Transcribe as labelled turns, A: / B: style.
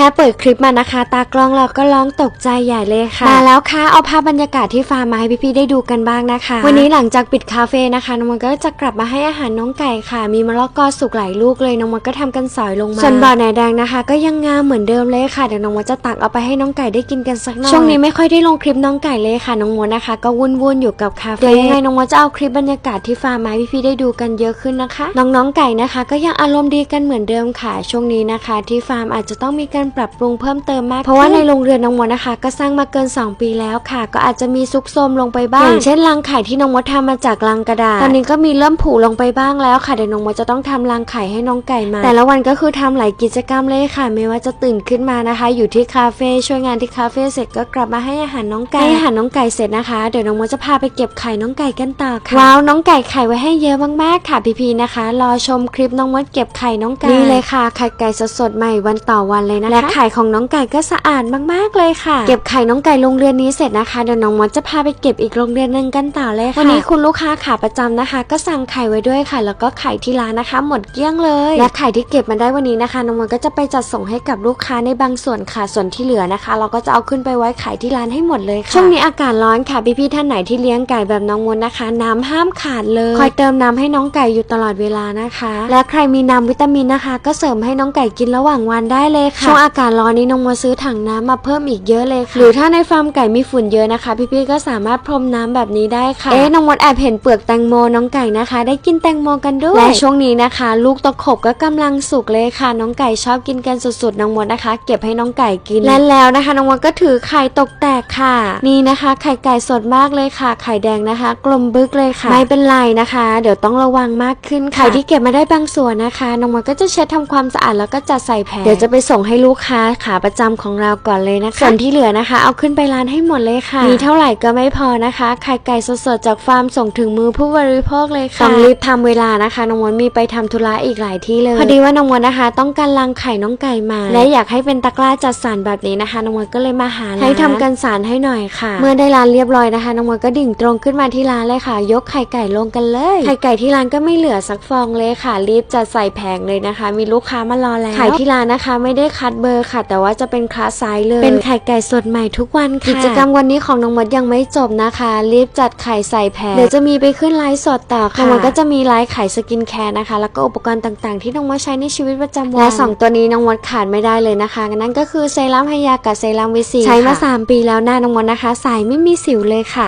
A: แค่เปิดคลิปมานะคะ ตากล้องเราก็ร้องตกใจใหญ่เลยค่ะ มาแล้วค่ะ เอาภาพบรรยากาศที่ฟาร์มมาให้พี่ๆได้ดูกันบ้างนะคะ วันนี้หลังจากปิดคาเฟ่นะคะน้องมันก็จะกลับมาให้อาหารน้องไก่ค่ะ มีมะละกอสุกหลายลูกเลยน้องมันก็ทำกันสอยลงมาส่วนบ่อแหนแดงนะคะ ก็ยังงามเหมือนเดิมเลยค่ะเดี๋ยวน้องมันจะตักเอาไปให้น้องไก่ได้กินกันสักหน่อยช่วงนี้ไม่ค่อยได้ลงคลิปน้องไก่เลยค่ะน้องมดนะคะ ก็วุ่นๆอยู่กับคาเฟ่เดี๋ยวยังไงน้องมดจะเอาคลิปบรรยากาศที่ฟาร์มมาให้พี่ๆได้ดูกันเยอะขึ้นนะคะ น้องๆไก่นะคะ ก็ยังอารมณ์ดีกันเหมือนเดิมค่ะ ช่วงนี้นะคะ ที่ฟาร์มอาจจะต้องมีการปรับปรุงเพิ่มเติมมาก เพราะว่าในโรงเรือนน้องมดนะคะ ก็สร้างมาเกิน 2 ปีแล้วค่ะ ก็อาจจะมีซุกซมลงไปบ้างอย่างเช่นรังไข่ที่น้องมดทำมาจากรังกระดาษตอนนี้ก็มีเริ่มผุลงไปบ้างแล้วค่ะเดี๋ยวน้องมดจะต้องทำรังไข่ให้น้องไก่มา แต่ละวันก็คือทำหลายกิจกรรมเลยค่ะ ไม่ว่าจะตื่นขึ้นมานะคะ อยู่ที่คาเฟ่ช่วยงานที่คาเฟ่เสร็จก็กลับมาให้อาหารน้องไก่ให้อาหารน้องไก่เสร็จนะคะเดี๋ยวน้องมดจะพาไปเก็บไข่น้องไก่กันต่อค่ะว้าวน้องไก่ไข่ไว้ให้เยอะมากๆค่ะพี่ๆนะคะ รอชมคลิปน้องมดเก็บไข่น้องไก่นี่เลยค่ะไข่ไก่สดๆใหม่วันต่อวันเลยนะคะและไข่ของน้องไก่ก็สะอาดมากๆเลยค่ะ เก็บไข่น้องไก่โรงเรือนนี้เสร็จนะคะเดี๋ยวน้องมดจะพาไปเก็บอีกโรงเรือนหนึงกันต่อเลยค่ะวันนี้คุณลูกค้าขาประจำนะคะ ก็สั่งไข่ไว้ด้วยค่ะ แล้วก็ไข่ที่ร้านนะคะ หมดเกลี้ยงเลย และไข่ที่เก็บมาได้วันนี้นะคะน้องมดก็จะไปจัดส่งให้กับลูกค้าในบางส่วนค่ะส่วนที่เหลือนะคะ เราก็จะเอาขึ้นไปไว้ขายที่ร้านให้หมดเลยค่ะช่วงนี้อากาศร้อนค่ะพี่ๆท่านไหนที่เลี้ยงไก่แบบน้องมดนะคะ น้ำห้ามขาดเลย คอยเติมน้ำให้น้องไก่อยู่ตลอดเวลานะคะ และใครมีน้ำวิตามินนะคะ ก็เสริมให้น้องไก่กินระหว่างวันได้เลยค่ะช่วงอากาศร้อนนี้น้องมดซื้อถังน้ำมาเพิ่มอีกเยอะเลยค่ะหรือถ้าในฟาร์มไก่มีฝุ่นเยอะนะคะ พี่ๆก็สามารถพรมน้ำแบบนี้ได้ค่ะเอ๊ะน้องมดแอบเห็นเปลือกแตงโมน้องไก่นะคะ ได้กินแตงโมกันด้วยและช่วงนี้นะคะ ลูกตะขบก็กำลังสุกเลยค่ะ น้องไก่ชอบกินกันสุดๆน้องมดนะคะ เก็บให้น้องไก่กินและแล้วนะคะ น้องมดก็ถือไข่ตกแตกค่ะ นี่นะคะ ไข่ไก่สดมากเลยค่ะ ไข่แดงนะคะ กลมบึกเลยค่ะ ไม่เป็นไรนะคะ เดี๋ยวต้องระวังมากขึ้นค่ะไข่ที่เก็บมาได้บางส่วนนะคะ น้องมดก็จะเช็ดทำความสะอาดแล้วก็จัดใส่แผงเดี๋ยวจะไปส่งให้ลูกค้าขาประจำของเราก่อนเลยนะคะส่วนที่เหลือนะคะ เอาขึ้นไปร้านให้หมดเลยค่ะมีเท่าไหร่ก็ไม่พอนะคะไข่ไก่สดๆจากฟาร์มส่งถึงมือผู้บริโภคเลยค่ะต้องรีบทำเวลานะคะน้องมดมีไปทำธุระอีกหลายที่เลย พอดีว่าน้องมดนะคะ ต้องการรังไข่น้องไก่มา และอยากให้เป็นตะกร้าจัดสรรแบบนี้นะคะน้องมดก็เลยมาหาร้านให้ทำกันสารให้หน่อยค่ะ เมื่อได้ร้านเรียบร้อยนะคะน้องมดก็ดิ่งตรงขึ้นมาที่ร้านเลยค่ะ ยกไข่ไก่ลงกันเลยไข่ไก่ที่ร้านก็ไม่เหลือสักฟองเลยค่ะ รีบจัดใส่แผงเลยนะคะ มีลูกค้ามารอแล้วไข่ที่ร้านนะคะ ไม่ได้คัดเบอร์ค่ะ แต่ว่าจะเป็นคลาสไซส์เลย เป็นไข่ไก่สดใหม่ทุกวันค่ะ กิจกรรมวันนี้ของน้องมดยังไม่จบนะคะ รีบจัดไข่ใส่แผงเดี๋ยวจะมีไปขึ้นไลฟ์สดต่อค่ะน้องมดก็จะมีไลฟ์ขายสกินแคร์นะคะ แล้วก็อุปกรณ์ต่างๆ ที่น้องมดใช้ในชีวิตประจำวันและสองตัวนี้น้องมดขาดไม่ได้เลยนะคะนั่นก็คือเซรั่มไฮยากับเซรั่มวิซีใช้มา 3 ปีแล้วหน้าน้องมดนะคะ ใสไม่มีสิวเลยค่ะ